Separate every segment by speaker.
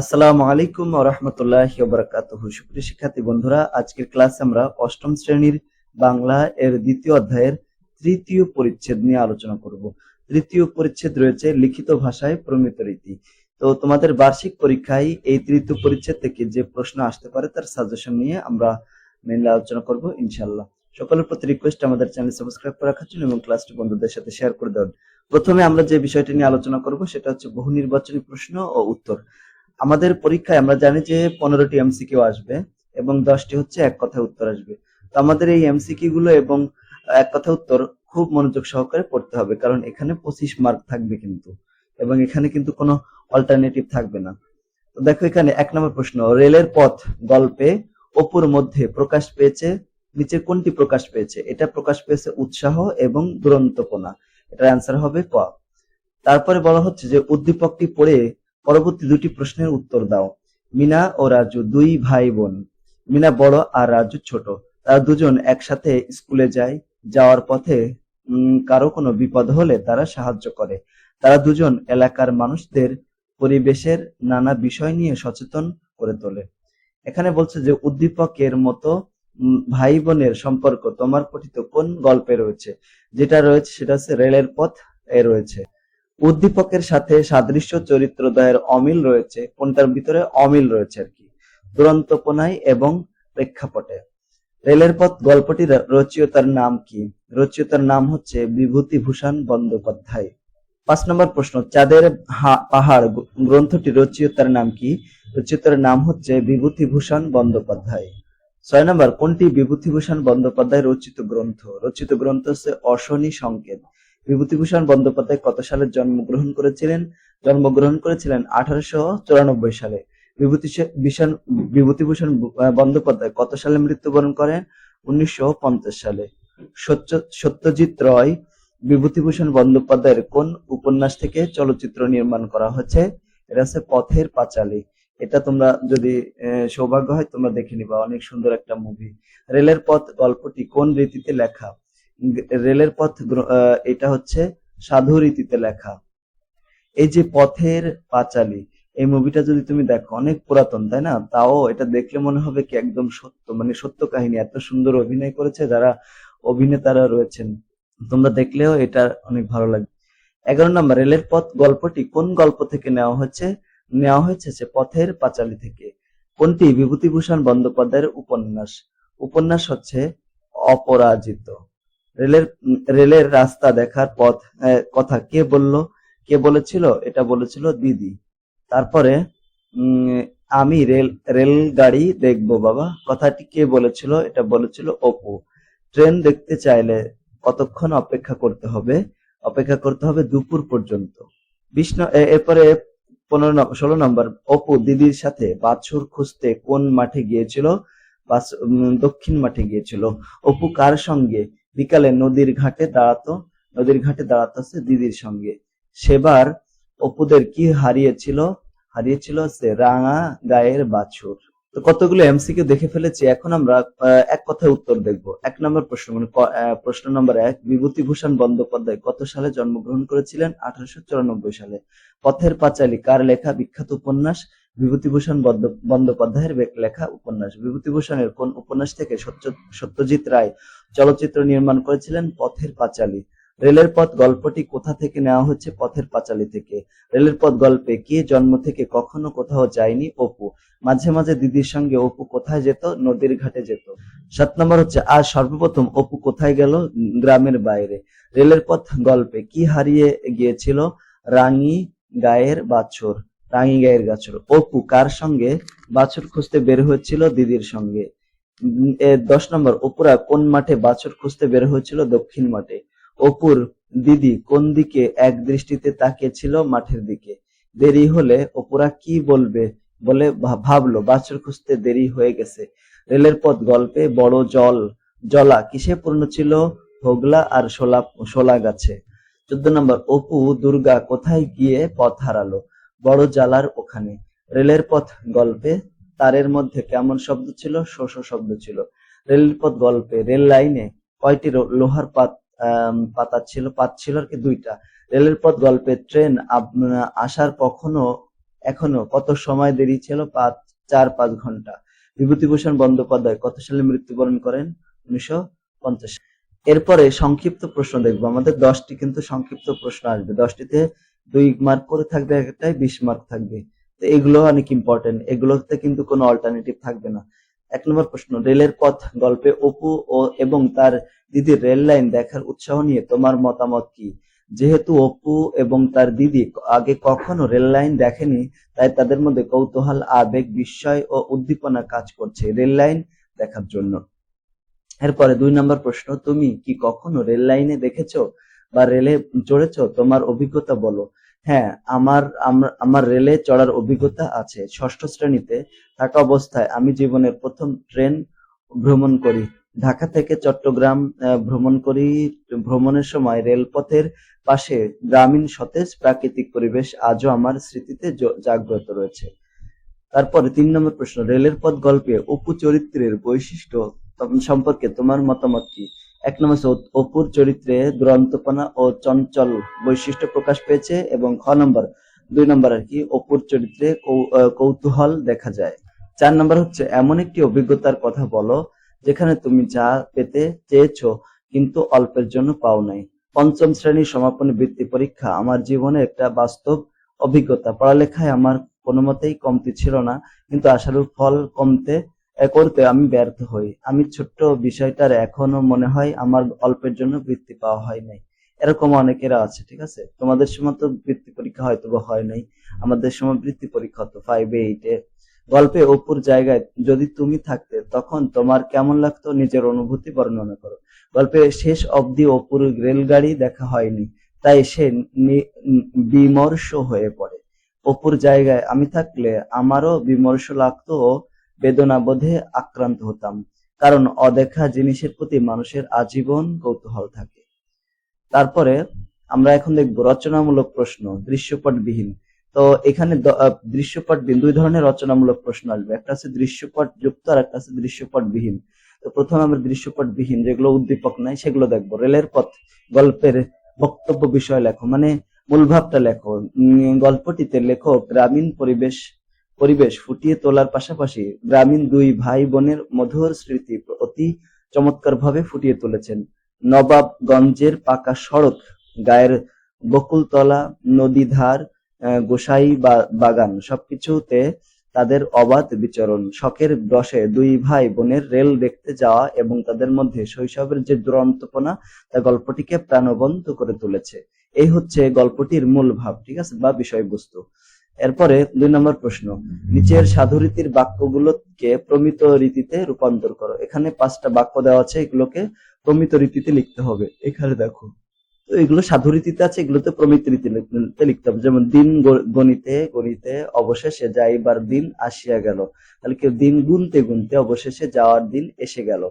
Speaker 1: আসসালামু আলাইকুম রহমতুল্লাহ বারাকাতুহ। সুপ্রিয় শিক্ষার্থী বন্ধুরা, আজকের ক্লাসে আমরা অষ্টম শ্রেণির বাংলা এর দ্বিতীয় অধ্যায়ের তৃতীয় পরিচ্ছেদ নিয়ে আলোচনা করব। তৃতীয় পরিচ্ছেদ রয়েছে লিখিত ভাষায় প্রমিত রীতি। তো তোমাদের বার্ষিক পরীক্ষায় এই তৃতীয় পরিচ্ছেদ থেকে যে প্রশ্ন আসতে পারে তার সাজেশন নিয়ে আমরা মেনলি আলোচনা করব ইনশাল্লাহ সকলের প্রতি রিকোয়েস্ট আমাদের চ্যানেল সাবস্ক্রাইব করে রাখার জন্য এবং ক্লাসটি বন্ধুদের সাথে শেয়ার করে দেওয়ার। প্রথমে আমরা যে বিষয়টি নিয়ে আলোচনা করব, সেটা হচ্ছে বহু নির্বাচনী প্রশ্ন ও উত্তর। আমাদের পরীক্ষায় আমরা জানি যে পনেরোটি এমসিকিউ আসবে এবং দশটি হচ্ছে এক কথায় উত্তর আসবে। তো আমাদের এই এমসিকিউ গুলো এবং এক কথা উত্তর খুব মনোযোগ সহকারে পড়তে হবে, কারণ এখানে পঁচিশ মার্ক থাকবে কিন্তু এবং এখানে কিন্তু কোনো অল্টারনেটিভ থাকবে না। তো দেখো এখানে এক নম্বর প্রশ্ন, রেলের পথ গল্পে অপুর মধ্যে প্রকাশ পেয়েছে, নিচে কোনটি প্রকাশ পেয়েছে? এটা প্রকাশ পেয়েছে উৎসাহ এবং দুরন্তপনা। এটার অ্যান্সার হবে ক তারপরে বলা হচ্ছে যে উদ্দীপকটি পড়ে পরবর্তী দুটি প্রশ্নের উত্তর দাও। মিনা ও রাজু দুই ভাই বোন। মিনা বড় আর রাজু ছোট। তারা দুজন একসাথে স্কুলে যায়। যাওয়ার পথে কারও কোনো বিপদ হলে তারা সাহায্য করে। তারা দুজন এলাকার মানুষদের পরিবেশের নানা বিষয় নিয়ে সচেতন করে তোলে। এখানে বলছে যে, উদ্দীপকের মতো ভাই বোনের সম্পর্ক তোমার পঠিত কোন গল্পে রয়েছে? যেটা রয়েছে সেটা হচ্ছে রেলের পথ, এ রয়েছে। উদ্দীপকের সাথে সাদৃশ্য চরিত্রদ্বয়ের অমিল রয়েছে, কোনটার ভিতরে অমিল রয়েছে আর কি? দুরন্তপনায় এবং প্রেক্ষাপটে। রেলের পথ গল্পটির রচয়িতার নাম কি? রচয়িতার নাম হচ্ছে বিভূতিভূষণ বন্দ্যোপাধ্যায়। পাঁচ নম্বর প্রশ্ন, চাঁদের পাহাড় গ্রন্থটি রচয়িতার নাম কি? রচয়িতার নাম হচ্ছে বিভূতিভূষণ বন্দ্যোপাধ্যায়। ছয় নম্বর, কোনটি বিভূতিভূষণ বন্দ্যোপাধ্যায় রচিত গ্রন্থ? রচিত গ্রন্থ হচ্ছে অশনি সংকেত। বিভূতিভূষণ বন্দ্যোপাধ্যায় কত সালে জন্মগ্রহণ করেছিলেন? জন্মগ্রহণ করেছিলেন আঠারোশো চুরানব্বই সালে। বিভূতিভূষণ বিভূতিভূষণ বন্দ্যোপাধ্যায় কত সালে মৃত্যুবরণ করেন? উনিশশো পঞ্চাশ সালে। সত্য সত্যজিৎ রয়, বিভূতিভূষণ বন্দ্যোপাধ্যায়ের কোন উপন্যাস থেকে চলচ্চিত্র নির্মাণ করা হয়েছে এটা হচ্ছে পথের পাঁচালী। এটা তোমরা যদি সৌভাগ্য হয় তোমরা দেখে নিবা। অনেক সুন্দর একটা মুভি রেলের পথ গল্পটি কোন রীতিতে লেখা? রেলের পথ এটা হচ্ছে সাধু রীতিতে লেখা। এই যে পথের পাঁচালী, এই মুভিটা যদি তুমি দেখো, অনেক পুরাতন, তাই না? তাও এটা দেখলে মনে হবে কি একদম সত্য মানে সত্য কাহিনী। এত সুন্দর অভিনয় করেছে যারা অভিনেতারা রয়েছেন। তোমরা দেখলেও এটা অনেক ভালো লাগবে। এগারো নম্বর, রেলের পথ গল্পটি কোন গল্প থেকে নেওয়া হয়েছে? নেওয়া হয়েছে সে পথের পাঁচালী থেকে। কোনটি? বিভূতিভূষণ বন্দ্যোপাধ্যায়ের উপন্যাস। উপন্যাস হচ্ছে অপরাজিত। রেলের রেলের রাস্তা দেখার পথ কথা কে বলল? কে বলেছিল? এটা বলেছিল দিদি। তারপরে আমি রেল, রেলগাড়ি দেখব বাবা। কথাটি কে বলেছিল? এটা বলেছিল অপু। ট্রেন দেখতে চাইলে কতক্ষণ অপেক্ষা করতে হবে? অপেক্ষা করতে হবে দুপুর পর্যন্ত। এ- এরপরে পনেরো ষোলো নম্বর, অপু দিদির সাথে বাছুর খুঁজতে কোন মাঠে গিয়েছিল? দক্ষিণ মাঠে গিয়েছিল। অপু কার সঙ্গে বিকালে নদীর ঘাটে দাঁড়াতো, নদীর ঘাটে দাঁড়াতো হচ্ছে দিদির সঙ্গে। সেবার অপুদের কি হারিয়েছিল? হারিয়েছিল সে রাঙা গায়ের বাছুর। তো কতগুলো এমসিকিউ দেখে ফেলেছি, এখন আমরা এক কথায় উত্তর দেখব। এক নম্বর প্রশ্ন মানে প্রশ্ন নম্বর এক, বিভূতিভূষণ বন্দ্যোপাধ্যায় কত সালে জন্মগ্রহণ করেছিলেন? আঠারোশো চুরানব্বই সালে। পথের পাঁচালী, কার লেখা বিখ্যাত উপন্যাস? বিভূতিভূষণ বন্দ্যোপাধ্যায়ের লেখা উপন্যাস। বিভূতিভূষণের কোন উপন্যাস থেকে সত্য- সত্যজিৎ রায় চলচ্চিত্র নির্মাণ করেছিলেন? পথের পাঁচালী। রেলের পথ গল্পটি কোথা থেকে নেওয়া হচ্ছে পথের পাঁচালী থেকে। রেলের পথ গল্পে কে জন্ম থেকে কখনো কোথাও যায়নি অপু। মাঝে মাঝে দিদির সঙ্গে অপু কোথায় যেত? নদীর ঘাটে যেত। সাত নম্বর হচ্ছে আজ সর্বপ্রথম অপু কোথায় গেল? গ্রামের বাইরে। রেলের পথ গল্পে কি হারিয়ে গিয়েছিল? রাঙি গায়ের বাছুর। রাঙি গায়ের গাছর অপু কার সঙ্গে? বাছুর খুঁজতে বের হয়েছিল দিদির সঙ্গে। দশ নম্বর, অপুরা কোন মাঠে বাছুর খুঁজতে বের হয়েছিল দক্ষিণ মাঠে? অপুর দিদি কোন দিকে এক দৃষ্টিতে তাকিয়েছিল মাঠের দিকে? দেরি হলে অপুরা কি বলবে বলে ভাবলো। বাছুর খুঁজতে দেরি হয়ে গেছে। রেলের পথ, গল্পে বড় জল, জলা কিসে পূর্ণ ছিল? হোগলা আর শোলা শোলা গাছে। চোদ্দ নম্বর, অপু দুর্গা কোথায় গিয়ে পথ হারালো? বড় জালার ওখানে। রেলের পথ গল্পে, তারের মধ্যে কেমন শব্দ ছিল? শোষ শব্দ ছিল। রেলের পথ গল্পে, রেল লাইনে কয়টি লোহার পাত পাতা ছিল? পাত ছিল আর কি দুইটা। রেলের পথ গল্পে, ট্রেন আসার কখনো, এখনও কত সময় দেরি ছিল? পাঁচ, চার, পাঁচ ঘণ্টা। বিভূতিভূষণ বন্দ্যোপাধ্যায় কত সালে মৃত্যুবরণ করেন? উনিশশো পঞ্চাশ। এরপরে সংক্ষিপ্ত প্রশ্ন দেখব। আমাদের দশটি কিন্তু সংক্ষিপ্ত প্রশ্ন আসবে। দশটিতে দুই মার্ক করে থাকবে, একটাই বিশ মার্ক থাকবে। তো এগুলো অনেক ইম্পর্টেন্ট এগুলোতে কিন্তু কোনো অল্টারনেটিভ থাকবে না। এক নম্বর প্রশ্ন, রেলের পথ, গল্পে অপু ও এবং তার দিদির রেল লাইন দেখার উৎসাহ নিয়ে তোমার মতামত কি? যেহেতু অপু এবং তার দিদি আগে কখনো রেল লাইন দেখেনি, তাই তাদের মধ্যে কৌতূহল, আবেগ, বিস্ময় ও উদ্দীপনা কাজ করছে রেল লাইন দেখার জন্য। এরপরে দুই নম্বর প্রশ্ন, তুমি কি কখনো রেল লাইনে দেখেছ? বা রেলে চড়েছো, তোমার অভিজ্ঞতা বলো। হ্যাঁ আমার, আমার- রেলে চড়ার অভিজ্ঞতা আছে। ষষ্ঠ শ্রেণীতে থাকা অবস্থায় আমি জীবনের প্রথম ট্রেন ভ্রমণ করি। ঢাকা থেকে চট্টগ্রাম ভ্রমণ করি। ভ্রমণের সময় রেলপথের পাশে গ্রামীণ সতেজ প্রাকৃতিক পরিবেশ আজও আমার স্মৃতিতে জাগ্রত রয়েছে। তারপরে তিন নম্বর প্রশ্ন রেলের পথ গল্পে অপু চরিত্রের বৈশিষ্ট্য সম্পর্কে তোমার মতামত কি? এক নম্বর হচ্ছে অপুর চরিত্রে দুরন্তপনা ও চঞ্চল বৈশিষ্ট্য প্রকাশ পেয়েছে এবং খ নম্বর, দুই নম্বর আর কি অপুর চরিত্রে কৌতূহল দেখা যায়। চার নম্বর হচ্ছে, এমন একটি অভিজ্ঞতার কথা বলো, যেখানে তুমি যা পেতে চেয়েছো, কিন্তু অল্পের জন্য পাও নাই। পঞ্চম শ্রেণির সমাপনী বৃত্তি পরীক্ষা, আমার জীবনে একটা বাস্তব অভিজ্ঞতা। পড়ালেখায় আমার কোনো মতেই কমতি ছিল না, কিন্তু আশারূপ ফল কমতে করতে আমি ব্যর্থ হই। আমি ছোট্ট বিষয়টার এখনও মনে হয় আমার অল্পের জন্য বৃত্তি পাওয়া হয় নাই। এরকম অনেকেরা আছে, ঠিক আছে? তোমাদের সময় তো বৃত্তি পরীক্ষা হয়তো বা হয় নাই। আমাদের সময় বৃত্তি পরীক্ষা হতো ফাইভে এইটে গল্পে অপুর জায়গায় যদি তুমি থাকতে, তখন তোমার কেমন লাগতো নিজের অনুভূতি বর্ণনা করো। গল্পে শেষ অবধি অপুর রেলগাড়ি দেখা হয়নি, তাই সে বিমর্ষ হয়ে পড়ে। অপুর জায়গায় আমি থাকলে আমারও বিমর্ষ লাগতো বেদনাবোধে আক্রান্ত হতাম, কারণ অদেখা জিনিসের প্রতি মানুষের আজীবন কৌতূহল থাকে। তারপরে আমরা এখন দেখব রচনামূলক প্রশ্ন, দৃশ্যপটবিহীন। তো এখানে দৃশ্যপটবিহীন, দুই ধরনের রচনামূলক প্রশ্ন আসবে। একটা আছে দৃশ্যপট যুক্ত আর একটা আছে দৃশ্যপটবিহীন। তো প্রথমে আমরা দৃশ্যপটবিহীন, যেগুলো উদ্দীপক নাই, সেগুলো দেখব। রেলের পথ, গল্পের বক্তব্য বিষয় লেখো মানে মূল ভাবটা লেখো। গল্পটিতে লেখক গ্রামীণ পরিবেশ পরিবেশ ফুটিয়ে তোলার পাশাপাশি গ্রামীণ দুই ভাই বোনের মধুর স্মৃতি অতি চমৎকার ভাবে ফুটিয়ে তুলেছেন। নবাবগঞ্জের পাকা সড়ক, গায়ের বকুলতলা নদী ধার গোসাই বাগান সবকিছুতে তাদের অবাধ বিচরণ। শখের বসে দুই ভাই বোনের রেল দেখতে যাওয়া এবং তাদের মধ্যে শৈশবের যে দুরন্তপনা, তা গল্পটিকে প্রাণবন্ত করে তুলেছে। এই হচ্ছে গল্পটির মূল ভাব, ঠিক আছে? বা বিষয়বস্তু। এরপরে দুই নম্বর প্রশ্ন, নিচের সাধুরীতির বাক্যগুলোকে প্রমিত রীতিতে রূপান্তর করো। এখানে পাঁচটা বাক্য দেওয়া আছে, এগুলোকে প্রমিত রীতিতে লিখতে হবে। এখানে দেখো, তো এগুলো সাধুরীতিতে আছে, এগুলোতে প্রমিত রীতিতে লিখতে হবে। যেমন, দিন গণিতে গণিতে অবশেষে যাইবার দিন আসিয়া গেল। তাহলে কেউ দিন গুনতে গুনতে অবশেষে যাওয়ার দিন এসে গেল।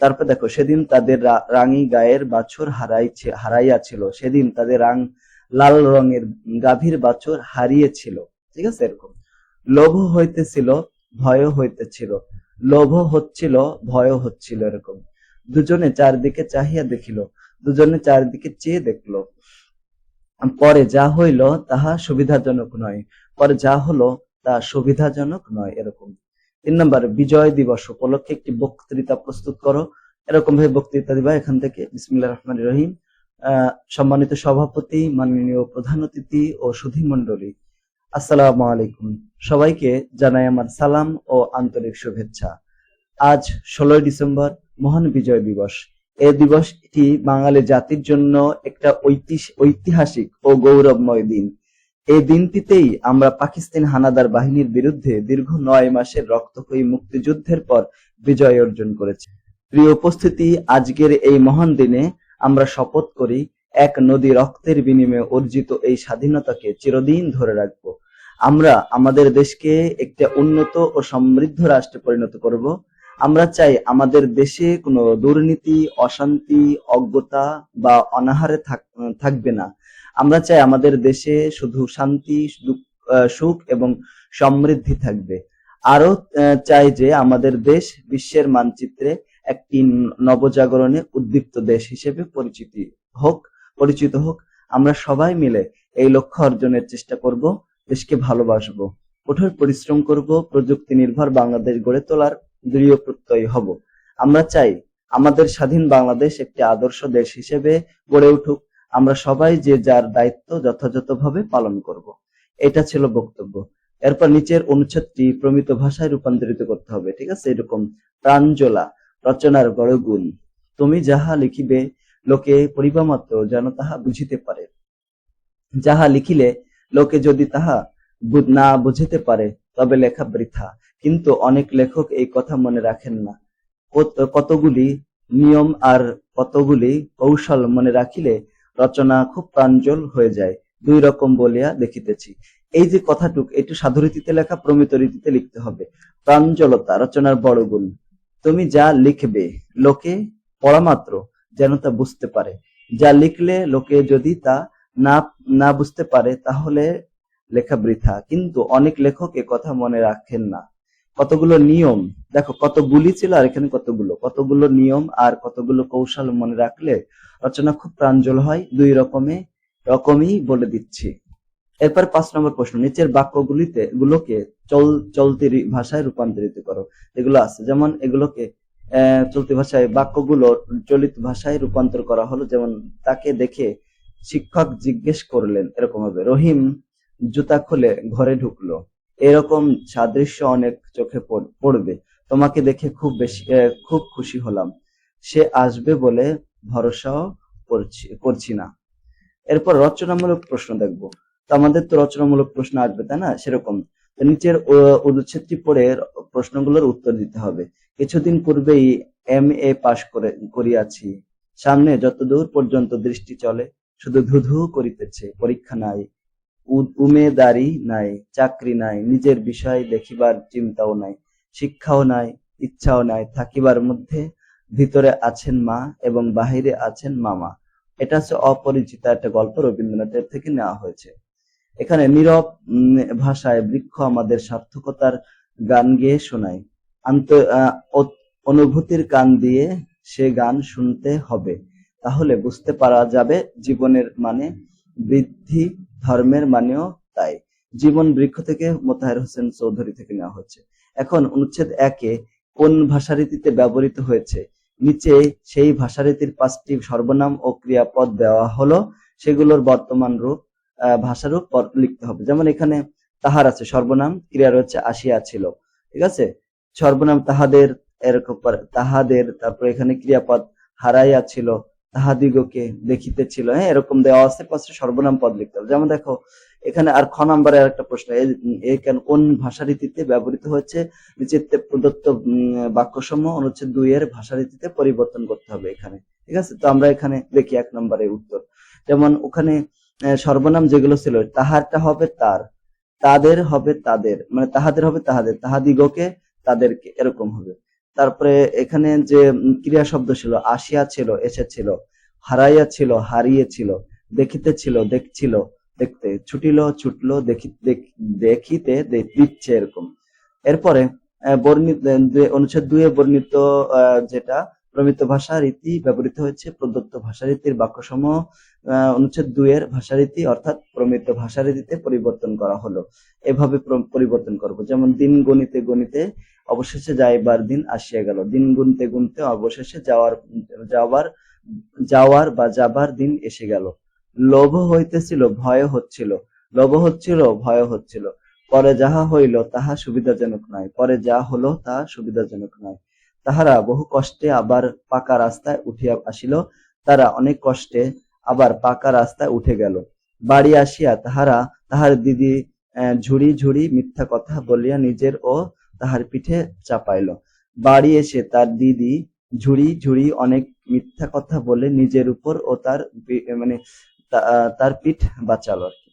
Speaker 1: তারপর দেখো, সেদিন তাদের রাঙি গায়ের বাছুর হারাইছে, হারাইয়াছিল। সেদিন তাদের রাং লাল রঙের গাভীর বাছুর হারিয়েছিল। ঠিক আছে? এরকম। লোভ হইতেছিল, ভয় হইতেছিল। লোভ হচ্ছিল, ভয় হচ্ছিল এরকম। দুজনে চারদিকে চাহিয়া দেখিল। দুজনে চারদিকে চেয়ে দেখল। পরে যা হইল তাহা সুবিধাজনক নয়। পরে যা হলো তা সুবিধাজনক নয় এরকম। তিন নম্বর, বিজয় দিবস উপলক্ষে একটি বক্তৃতা প্রস্তুত করো। এরকম ভাবে বক্তৃতা দিবা এখান থেকে। বিসমিল্লাহ রহমান রহিম। সম্মানিত সভাপতি, মাননীয় প্রধান অতিথি ও সুধী মন্ডলী আসসালামু আলাইকুম। সবাইকে জানাই আমার সালাম ও আন্তরিক শুভেচ্ছা। আজ ষোলোই ডিসেম্বর, মহান বিজয় দিবস। এই দিবসটি বাঙালি জাতির জন্য একটা ঐতিহাসিক ও গৌরবময় দিন। এই দিনটিতেই আমরা পাকিস্তান হানাদার বাহিনীর বিরুদ্ধে দীর্ঘ নয় মাসের রক্তক্ষয়ী মুক্তিযুদ্ধের পর বিজয় অর্জন করেছি। প্রিয় উপস্থিতি, আজকের এই মহান দিনে আমরা শপথ করি, এক নদী রক্তের বিনিময়ে অর্জিত এই স্বাধীনতাকে চিরদিন ধরে রাখব। আমরা আমাদের দেশকে একটা উন্নত ও সমৃদ্ধ রাষ্ট্রে পরিণত করব। আমরা চাই আমাদের দেশে কোনো দুর্নীতি, অশান্তি, অজ্ঞতা বা অনাহারে থাক- থাকবে না। আমরা চাই আমাদের দেশে শুধু শান্তি, সুখ এবং সমৃদ্ধি থাকবে। আরও চাই যে আমাদের দেশ বিশ্বের মানচিত্রে একটি নবজাগরণে উদ্দীপ্ত দেশ হিসেবে পরিচিতি হোক, পরিচিত হোক, আমরা সবাই মিলে এই লক্ষ্য অর্জনের চেষ্টা করব, দেশকে ভালোবাসবো, কঠোর পরিশ্রম করব, প্রযুক্তি নির্ভর বাংলাদেশ গড়ে তোলার দৃঢ় প্রত্যয়ী হব। আমরা চাই আমাদের স্বাধীন বাংলাদেশ একটি আদর্শ দেশ হিসেবে গড়ে উঠুক। আমরা সবাই যে যার দায়িত্ব যথাযথভাবে পালন করব। এটা ছিল বক্তব্য। এরপর নিচের অনুচ্ছেদটি প্রমিত ভাষায় রূপান্তরিত করতে হবে, ঠিক আছে? এরকম প্রাঞ্জলা রচনার বড় গুণ। তুমি যাহা লিখিবে, লোকে পড়িবা মাত্র যেন তাহা বুঝিতে পারে। যাহা লিখিলে, লোকে যদি তাহা না বুঝিতে পারে, তবে লেখা বৃথা। কিন্তু অনেক লেখক এই কথা মনে রাখেন না। কতগুলি নিয়ম আর কতগুলি কৌশল মনে রাখিলে রচনা খুব প্রাঞ্জল হয়ে যায়। দুই রকম বলিয়া দেখিতেছি। এই যে কথাটুক একটু সাধু রীতিতে লেখা, প্রমিত রীতিতে লিখতে হবে। প্রাঞ্জলতা রচনার বড় গুণ। তুমি যা লিখবে লোকে পড়া মাত্র যেন তা বুঝতে পারে। যা লিখলে লোকে যদি তা না না বুঝতে পারে, তাহলে লেখা বৃথা। কিন্তু অনেক লেখক এ কথা মনে রাখেন না। কতগুলো নিয়ম, দেখো কতগুলি ছিল আর এখানে কতগুলো। কতগুলো নিয়ম আর কতগুলো কৌশল মনে রাখলে রচনা খুব প্রাঞ্জল হয়। দুই রকমে, রকমই বলে দিচ্ছি। এরপর পাঁচ নম্বর প্রশ্ন, নিচের বাক্যগুলিতে গুলোকে চল, চলতি ভাষায় রূপান্তরিত করো। এগুলো আছে, যেমন এগুলোকে চলতি ভাষায় বাক্যগুলো চলিত ভাষায় রূপান্তর করা হলো, যেমন তাকে দেখে শিক্ষক জিজ্ঞেস করলেন, এরকম হবে, রহিম, জুতা খুলে ঘরে ঢুকলো। এরকম সাদৃশ্য অনেক চোখে পড়- পড়বে। তোমাকে দেখে খুব বেশি খুব খুশি হলাম। সে আসবে বলে ভরসাও করছি না। এরপর রচনামূলক প্রশ্ন দেখব। তো আমাদের তো রচনামূলক প্রশ্ন আসবে, তাই না? সেরকম। নিচের অনুচ্ছেদটি পড়ে প্রশ্নগুলোর উত্তর দিতে হবে। কিছুদিন পূর্বেই এম এ পাশ করে, করিয়াছি। সামনে যতদূর পর্যন্ত দৃষ্টি চলে, শুধু ধুধু করিতেছে। পরীক্ষা নাই উমেদারি নাই, চাকরি নাই, নিজের বিষয় দেখিবার চিন্তাও নাই, শিক্ষাও নাই, ইচ্ছাও নাই, থাকিবার মধ্যে ভিতরে আছেন মা এবং বাহিরে আছেন মামা। এটা হচ্ছে অপরিচিতা একটা গল্প রবীন্দ্রনাথের থেকে নেওয়া হয়েছে। এখানে নীরব ভাষায় বৃক্ষ আমাদের সার্থকতার গান গেয়ে শোনায়। আন্ত অনুভূতির কান দিয়ে সে গান শুনতে হবে। তাহলে বুঝতে পারা যাবে জীবনের মানে বৃদ্ধি ধর্মের মানেও তাই। জীবন বৃক্ষ থেকে মোতাহের হোসেন চৌধুরী থেকে নেওয়া হচ্ছে। এখন অনুচ্ছেদ একে কোন ভাষারীতিতে ব্যবহৃত হয়েছে? নিচে সেই ভাষারীতির পাঁচটি সর্বনাম ও ক্রিয়াপদ দেওয়া হলো। সেগুলোর বর্তমান রূপ ভাষারূপ পর- লিখতে হবে। যেমন এখানে তাহার আছে সর্বনাম ক্রিয়া রয়েছে আসিয়া ছিল। ঠিক আছে? সর্বনাম তাহাদের, এরকম তাহাদের, তারপর এখানে ক্রিয়াপদ হারাইয়া ছিল, তাহাদিগকে দেখিতেছিল হ্যাঁ এরকম দেওয়া আছে, পাশে সর্বনাম পদ লিখতে হবে। যেমন দেখো, এখানে আর খ আর একটা প্রশ্ন এ- এ কেন ভাষারীতিতে ব্যবহৃত হয়েছে? নিচেতে প্রদত্ত বাক্যসমূহ অনুচ্ছেদ দুই এর ভাষারীতিতে পরিবর্তন করতে হবে এখানে। ঠিক আছে? তো আমরা এখানে দেখি এক নম্বরে উত্তর। যেমন ওখানে সর্বনাম যেগুলো ছিল, তাহারটা হবে তার, তাদের হবে তাদের মানে তাহাদের হবে তাহাদের, তাহাদিগকে তাদেরকে, এরকম হবে। তারপরে এখানে যে ক্রিয়া শব্দ ছিল, আসিয়া ছিল, এসেছিল, হারাইয়া ছিল হারিয়েছিল দেখিতে ছিল, দেখছিল, দেখতে, ছুটিল, ছুটলো, দেখি দেখিতে দিচ্ছে, এরকম। এরপরে বর্ণিত অনুচ্ছেদ দুয়ে বর্ণিত যেটা প্রমিত ভাষা রীতি ব্যবহৃত হয়েছে, প্রদত্ত ভাষারীতির বাক্যসমূহ অনুচ্ছেদ দুইয়ের ভাষারীতি অর্থাৎ প্রমিত ভাষারীতিতে পরিবর্তন করা হলো। এভাবে পরিবর্তন করব। যেমন, দিন গণিতে গণিতে অবশেষে যাইবার দিন আসিয়া গেল। দিন গুনতে গুনতে অবশেষে যাওয়ার যাওয়ার যাওয়ার বা যাবার দিন এসে গেল। লোভ হইতেছিল, ভয় হচ্ছিল। লোভ হচ্ছিল, ভয় হচ্ছিল। পরে যাহা হইল, তাহা সুবিধাজনক নয় পরে যা হলো তাহা সুবিধাজনক নয় তাহারা বহু কষ্টে আবার পাকা রাস্তায় উঠিয়া আসিল। তারা অনেক কষ্টে আবার পাকা রাস্তায় উঠে গেল। বাড়ি আসিয়া তাহারা তাহার দিদি ঝুড়ি ঝুড়ি মিথ্যা কথা বলিয়া নিজের ও তাহার পিঠে চাপাইল। বাড়ি এসে তার দিদি, ঝুড়ি ঝুড়ি অনেক মিথ্যা কথা বলে নিজের উপর ও তার মানে তার পিঠ বাঁচালো আর কি।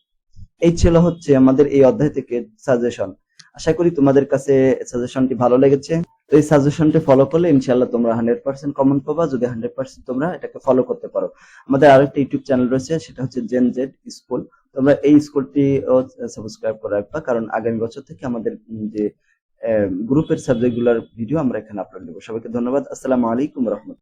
Speaker 1: এই ছিল হচ্ছে আমাদের এই অধ্যায় থেকে সাজেশন আশা করি তোমাদের কাছে সাজেশনটি ভালো লেগেছে। তো এই সাজেশনটি ফলো করলে ইনশাল্লাহ তোমরা হান্ড্রেড পার্সেন্ট কমন পাবা। যদি হান্ড্রেড পার্সেন্ট তোমরা এটাকে ফলো করতে পারো। আমাদের আর একটা ইউটিউব চ্যানেল রয়েছে, সেটা হচ্ছে জেন জেড স্কুল তোমরা এই স্কুলটি সাবস্ক্রাইব করে রাখবা, কারণ আগামী বছর থেকে আমাদের যে গ্রুপের সাবজেক্টগুলোর ভিডিও আমরা এখানে আপলোড দেবো। সবাইকে ধন্যবাদ। আসসালামু আলাইকুম রহমতুল্লাহ।